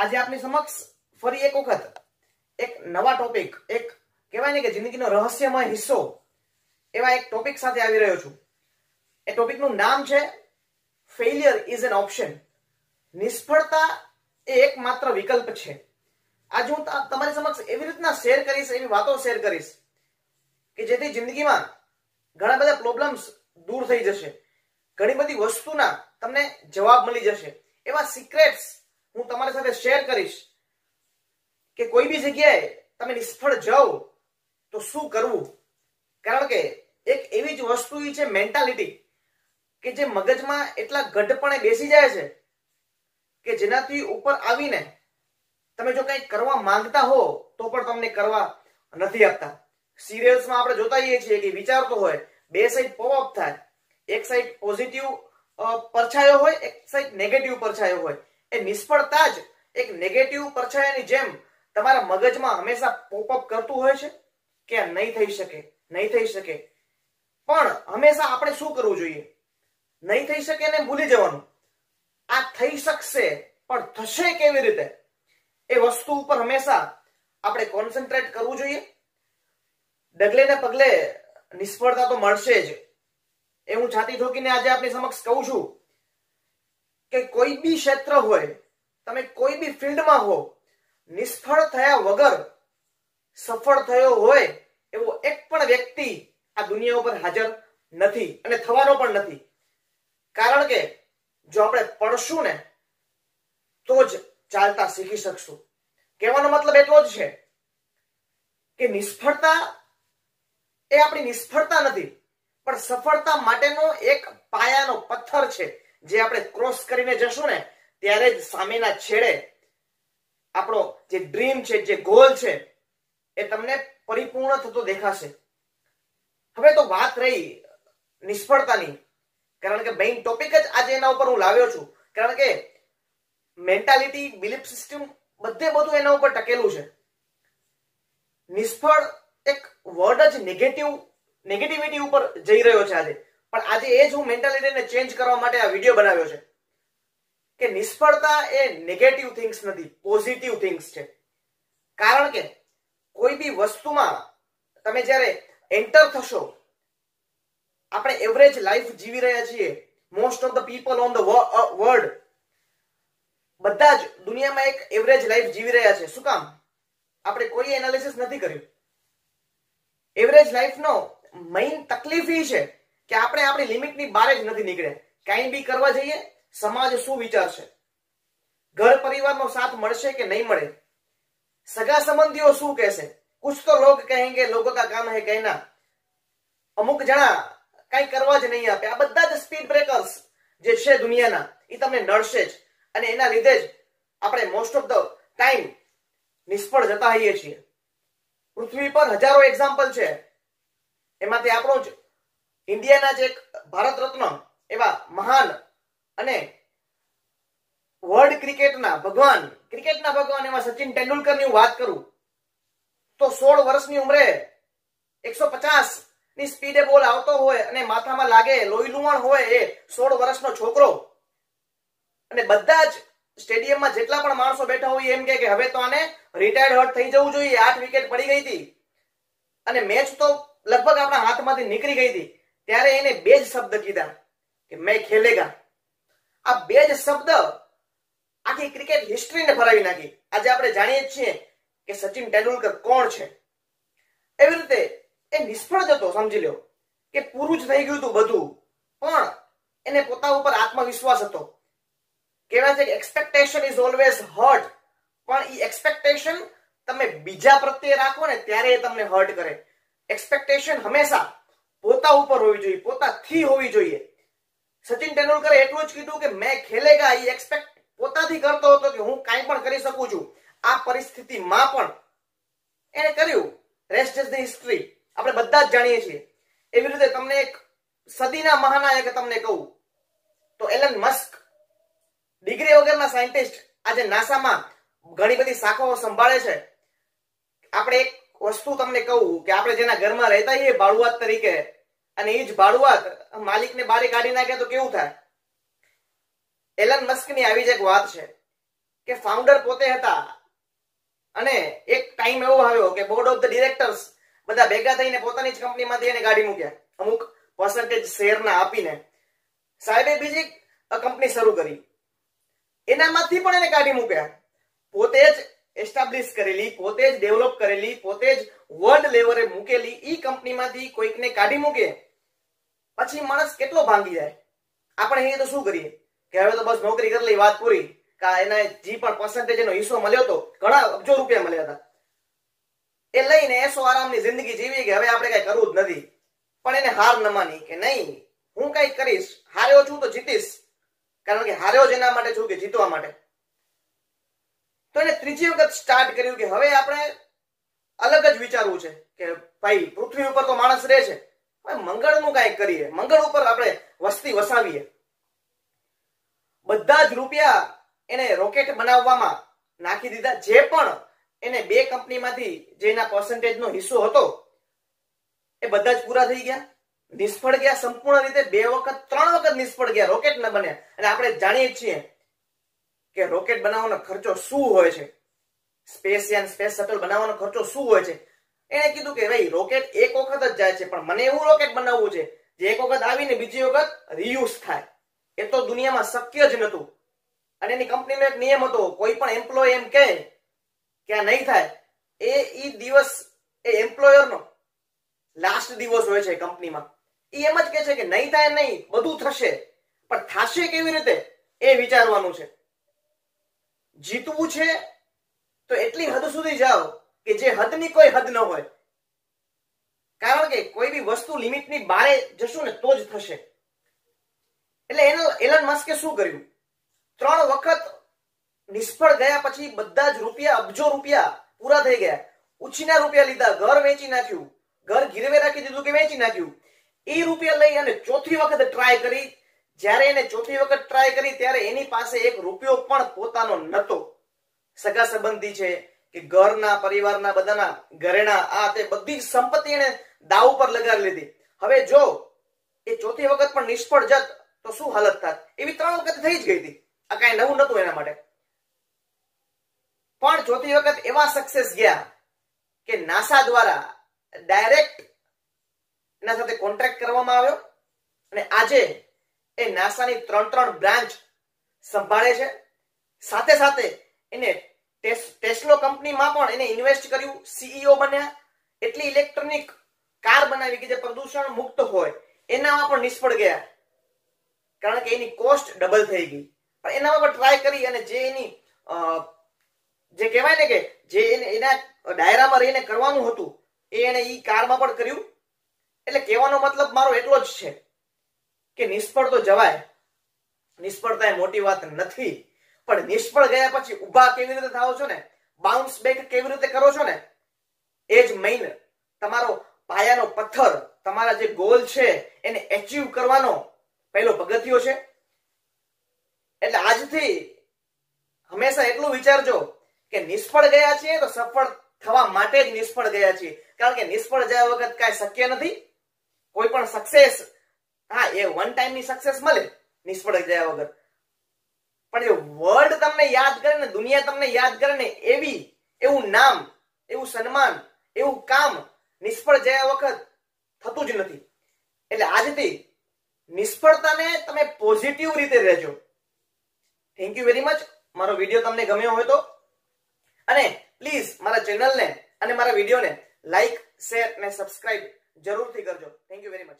આજે આપની સમક્ષ ફરી એક વખત એક નવા ટોપિક એક કહેવાય ને કે જિંદગીનો રહસ્યમય હિસ્સો એવા એક ટોપિક સાથે આવી રહ્યો છું. એ ટોપિકનું નામ છે ફેલિયર ઇઝ એન ઓપ્શન નિષ્ફળતા એ એકમાત્ર વિકલ્પ છે. આજે હું તમારી સમક્ષ એવી રીતના શેર કરીશ, એવી વાતો શેર કરીશ કે જેથી જિંદગીમાં ઘણા બધા પ્રોબ્લેમ્સ દૂર થઈ જશે. ઘણી બધી વસ્તુના તમને જવાબ મળી જશે. એવા સિક્રેટ્સ હું તમારી સાથે શેર કરીશ કે કોઈ બી જગ્યાએ તમે નિષ્ફળ જાઓ તો શું કરવું? કારણ કે એક એવી જ વસ્તુ છે મેન્ટાલિટી કે જે મગજમાં એટલા ગઢપણે બેસી જાય છે કે જેનાથી ઉપર આવીને તમે જો કંઈક કરવા માંગતા હો તો પણ તમને કરવા નથી આપતા. સિરિયલ્સમાં આપણે જોતા હોઈએ છીએ કે વિચારતો હોય, બે સાઈડ પોપ થાય. એક સાઈડ પોઝિટિવ પરછાયો હોય, એક સાઈડ નેગેટિવ પરછાયો હોય. એ નિષ્ફળતા જ એક નેગેટિવ પરછાયાની જેમ તમારા મગજમાં હંમેશા પોપઅપ કરતું હોય છે કે નહીં થઈ શકે, નહીં થઈ શકે. પણ હંમેશા આપણે શું કરવું જોઈએ? નહીં થઈ શકે ને ભૂલી જવાનું. આ થઈ શકશે, પણ થશે કેવી રીતે? એ વસ્તુ ઉપર હંમેશા આપણે કોન્સન્ટ્રેટ કરવું જોઈએ. ડગલે ને પગલે નિષ્ફળતા તો મળશે જ. એ હું છાતી ઠોકીને આજે આપની સમક્ષ કહું છું. કે કોઈ બી ક્ષેત્ર હોય, તમે કોઈ બી ફિલ્ડમાં હો, નિષ્ફળ થયા વગર સફળ થયો હોય, એવો એક પણ વ્યક્તિ આ દુનિયા ઉપર હાજર નથી અને થવાનો પણ નથી. કારણ કે જો આપણે પડશું ને, તો જ ચાલતા શીખી શકશું. કહેવાનો મતલબ એટલો જ છે કે નિષ્ફળતા એ આપણી નિષ્ફળતા નથી, પણ સફળતા માટેનો એક પાયાનો પથ્થર છે. જે આપણે ક્રોસ કરીને જશું ને, ત્યારે જ સામેના છેડે આપણો જે ડ્રીમ છે, જે ગોલ છે, એ તમને પરિપૂર્ણ થતો દેખાશે. હવે તો વાત રહી નિષ્ફળતાની, કારણ કે મેઇન ટોપિક જ આજે એના ઉપર હું લાવ્યો છું. કારણ કે મેન્ટાલિટી બિલીફ સિસ્ટમ બધે બધું એના ઉપર ટકેલું છે. નિષ્ફળ એક વર્ડ જ નેગેટિવ નેગેટિવિટી ઉપર જઈ રહ્યો છે આજે. પણ આજે એ જ હું મેન્ટાલિટીને ચેન્જ કરવા માટે આ વીડિયો બનાવ્યો છે કે નિષ્ફળતા એ નેગેટિવ થિંગ્સ નથી પોઝિટિવ થિંગ્સ છે. કારણ કે કોઈ બી વસ્તુમાં તમે જ્યારે એન્ટર થશો, આપણે એવરેજ લાઈફ જીવી રહ્યા છીએ most of the people on the world બધા જ દુનિયામાં એક એવરેજ લાઈફ જીવી રહ્યા છે. શું કામ? આપણે કોઈ એનાલિસિસ નથી કર્યું. એવરેજ લાઈફનો મેઇન તકલીફ એ છે કે આપણે આપણી લિમિટની બહાર જ નથી નીકળે કાંઈ બી કરવા જઈએ, સમાજ શું વિચારશે ઘર પરિવારનો સાથ મળશે કે નહીં મળે? સગા સંબંધીઓ શું કહેશે? કુછ તો લોગ કહેંગે, લોકો કા કામ હે કહેના. અમુક જણા કઈ કરવા જ નહીં આપે. આ બધા જ સ્પીડ બ્રેકર્સ જે છે દુનિયાના એ તમને નડશે જ. અને એના લીધે જ આપણે મોસ્ટ ઓફ ધ ટાઈમ નિષ્ફળ જતા હોઈએ છીએ. પૃથ્વી પર હજારો એક્ઝામ્પલ છે. એમાંથી આપણો જ ઇન્ડિયાના જે ભારત રત્ન એવા મહાન અને વર્લ્ડ ક્રિકેટના ભગવાન ક્રિકેટના ભગવાન એમાં સચિન તેંડુલકરની હું વાત કરું, તો સોળ વર્ષની ઉંમરે એકસો પચાસની સ્પીડે બોલ આવતો હોય અને માથામાં લાગે લોહી લુવણ હોય એ સોળ વર્ષનો છોકરો. અને બધા જ સ્ટેડિયમમાં જેટલા પણ માણસો બેઠા હોય એમ કે હવે તો આને રિટાયર્ડ હર્ટ થઈ જવું જોઈએ, આઠ વિકેટ પડી ગઈ હતી. અને મેચ તો લગભગ આપણા હાથમાંથી નીકળી ગઈ હતી. ત્યારે એને બે જ શબ્દ કીધા કે મેં ખેલેગા. આ બે જ શબ્દ આખી ક્રિકેટ હિસ્ટ્રીને ફરાવી નાખી. આજે આપણે જાણીએ છીએ કે સચિન તેંડુલકર કોણ છે. એવી રીતે એ નિષ્ફળ જતો, સમજી લો કે પૂરું જ થઈ ગયું હતું બધું. પણ એને પોતા ઉપર આત્મવિશ્વાસ હતો. કહેવાય છે કે એક્સપેક્ટેશન ઇઝ ઓલવેઝ હર્ટ પણ એ એક્સપેક્ટેશન તમે બીજા પ્રત્યે રાખો ને ત્યારે એ તમને હર્ટ કરે. એક્સપેક્ટેશન હંમેશા પોતા ઉપર હોવી જોઈએ પોતાથી હોવી જોઈએ. સચિન તેંડુલકરે એટલું જ કીધું કે મેં ખેલેગા એ એક્સપેક્ટ પોતાથી કરતો હતો કે હું કાંઈ પણ કરી શકું છું. આ પરિસ્થિતિમાં પણ એને કર્યું. રેસ્ટ ઇઝ ધ હિસ્ટ્રી આપણે બધા જ જાણીએ છીએ. એવી રીતે તમને એક સદીના મહાનાયક તમને કહું, તો એલન મસ્ક ડિગ્રી વગરના સાયન્ટિસ્ટ આજે નાસામાં ઘણી બધી શાખાઓ સંભાળે છે. આપણે એક વસ્તુ તમને કહું કે આપણે જેના ઘરમાં રહેતા એ ભાડુઆત તરીકે, અને એ જ ભાડુઆત માલિકને બારે કાઢી નાખે તો કેવું થાય? એલન મસ્કની આવી જ એક વાત છે કે ફાઉન્ડર પોતે હતા અને એક ટાઈમ એવો આવ્યો કે બોર્ડ ઓફ ધ ડિરેક્ટર્સ બધા ભેગા થઈને પોતાની જ કંપનીમાંથી એને કાઢી મૂક્યા. અમુક પર્સન્ટેજ શેરના આપીને. સાહેબે બીજી કંપની શરૂ કરી. એનામાંથી પણ એને કાઢી મૂક્યા. પોતે જ એસ્ટાબ્લિશ કરેલી, પોતે જ ડેવલપ કરેલી, પોતે જ વર્લ્ડ લેવલે મૂકેલી, ઈ કંપનીમાંથી કોઈકને કાઢી મૂકે, પછી માણસ કેટલો ભાંગી જાય? આપણે અહીંયા તો શું કરીએ? કે હવે તો બસ નોકરી કરી લઈ, વાત પૂરી, કા એને જે પણ પર્સન્ટેજ એનો હિસ્સો મળ્યો હતો ઘણા અબજો રૂપિયા મળ્યા હતા. એ લઈને એસો આરામની જિંદગી જીવી કે હવે આપણે કઈ કરવું જ નથી. પણ એને હાર ન માની કે નહીં, હું કઈ કરીશ, હાર્યો છું તો જીતીશ. કારણ કે હાર્યો જ એના માટે છું કે જીતવા માટે. તો એને ત્રીજી વખત સ્ટાર્ટ કર્યું કે હવે આપણે અલગ જ વિચારવું છે કે ભાઈ, પૃથ્વી ઉપર તો માણસ રહે છે. મંગળનું કંઈક કરીએ. મંગળ ઉપર આપણે વસ્તી વસાવીએ. બધા જ રૂપિયા એને રોકેટ બનાવવામાં નાખી દીધા. જે પણ એને બે કંપનીમાંથી જે એના પર્સન્ટેજનો હિસ્સો હતો, એ બધા જ પૂરા થઈ ગયા. નિષ્ફળ ગયા. સંપૂર્ણ રીતે બે વખત, ત્રણ વખત નિષ્ફળ ગયા. રોકેટ ન બન્યા. અને આપણે જાણીએ છીએ કે રોકેટ બનાવવાનો ખર્ચો શું હોય છે? સ્પેસ યાન સ્પેસ શટલ બનાવવાનો ખર્ચો શું હોય છે? એને કીધું કે ભાઈ, રોકેટ એક વખત જ જાય છે, પણ મને એવું રોકેટ બનાવવું છે, જે એક વખત આવીને બીજી વખત રિયુઝ થાય. એ તો દુનિયામાં શક્ય જ નતું અને એની કંપનીનો એક નિયમ હતો, કોઈ પણ એમ્પ્લોય એમ કહે કે આ નહીં થાય. એ ઈ દિવસ, એ એમ્પ્લોયરનો લાસ્ટ દિવસ હોય છે કંપનીમાં. એ એમ જ કહે છે કે નહીં થાય નહીં, બધું થશે. પણ થશે કેવી રીતે? એ વિચારવાનું છે. જીતવું છે, તો એટલી હદ સુધી જાઓ કે જે હદની કોઈ હદ ન હોય. કારણ કે કોઈ બી વસ્તુ લિમિટની બારે જશું ને તો જ થશે. એટલે એનો એલન મસ્કે શું કર્યું? ત્રણ વખત નિષ્ફળ ગયા પછી બધા જ રૂપિયા, અબજો રૂપિયા પૂરા થઈ ગયા. ઉછીના રૂપિયા લીધા, ઘર વેચી નાખ્યું. ઘર ગીરવે રાખી દીધું કે વેચી નાખ્યું? એ રૂપિયા લઈ અને ચોથી વખત ટ્રાય કરી જ્યારે એને ચોથી વખત ટ્રાય કરી, ત્યારે એની પાસે એક રૂપિયો પણ પોતાનો નતો. સગા સંબંધી છે કે ઘરના, પરિવારના બધાના, ઘરેણા, આ તે બધી સંપત્તિ એને દાવ પર લગાવી લીધી. હવે જો એ ચોથી વખત પણ નિષ્ફળ જત, તો શું હાલત થાત? એવી ત્રણ વખત થઈ જ ગઈ હતી. આ કઈ નવું નતું એના માટે. પણ ચોથી વખત એવા સક્સેસ ગયા કે નાસા દ્વારા ડાયરેક્ટ એના સાથે કોન્ટ્રાક્ટ કરવામાં આવ્યો અને આજે એ નાસાની ત્રણ ત્રણ બ્રાન્ચ સંભાળે છે. સાથે સાથે એને ટેસ્લો કંપનીમાં પણ એને ઇન્વેસ્ટ કર્યું, સીઈઓ બન્યા. એટલી ઇલેક્ટ્રોનિક કાર બનાવી કે જે પ્રદૂષણ મુક્ત હોય, એનામાં પણ નિષ્ફળ ગયા. કારણ કે એની કોસ્ટ ડબલ થઈ ગઈ. પણ એનામાં પણ ટ્રાય કરી અને જે એની જે કહેવાય ને કે જે એને ડાયરામાં રહીને કરવાનું હતું, એ એને ઈ કારમાં પણ કર્યું. એટલે કહેવાનો મતલબ મારો એટલો જ છે. કે નિષ્ફળ તો જવાય? નિષ્ફળતા એ મોટી વાત નથી, પણ નિષ્ફળ ગયા પછી ઊભા કેવી રીતે થાઓ છો ને? બાઉન્સ બેક કેવી રીતે કરો છો ને? એ જ મેઇન તમારો પાયાનો પથ્થર, તમારા જે ગોલ છે એને એચીવ કરવાનો પહેલો પગથિયો છે. એટલે આજથી હંમેશા એટલું વિચારજો કે નિષ્ફળ ગયા છીએ તો સફળ થવા માટે જ નિષ્ફળ ગયા છીએ. કારણ કે નિષ્ફળ જયા વખત કાંઈ શક્ય નથી. કોઈ પણ સક્સેસ હા, એ વન ટાઈમની સક્સેસ મળે, નિષ્ફળ ગયા વગર. પણ જો વર્લ્ડ તમને યાદ કરે ને, દુનિયા તમને યાદ કરે ને, એવી, એવું નામ, એવું સન્માન, એવું કામ નિષ્ફળ જયા વખત થતું જ નથી. એટલે આજથી નિષ્ફળતાને તમે પોઝિટિવ રીતે રહેજો. થેન્ક યુ વેરી મચ મારો વીડિયો તમને ગમ્યો હોય તો. અને પ્લીઝ મારા ચેનલને અને મારા વિડીયોને લાઈક શેર અને સબસ્ક્રાઇબ જરૂરથી કરજો. Thank you very much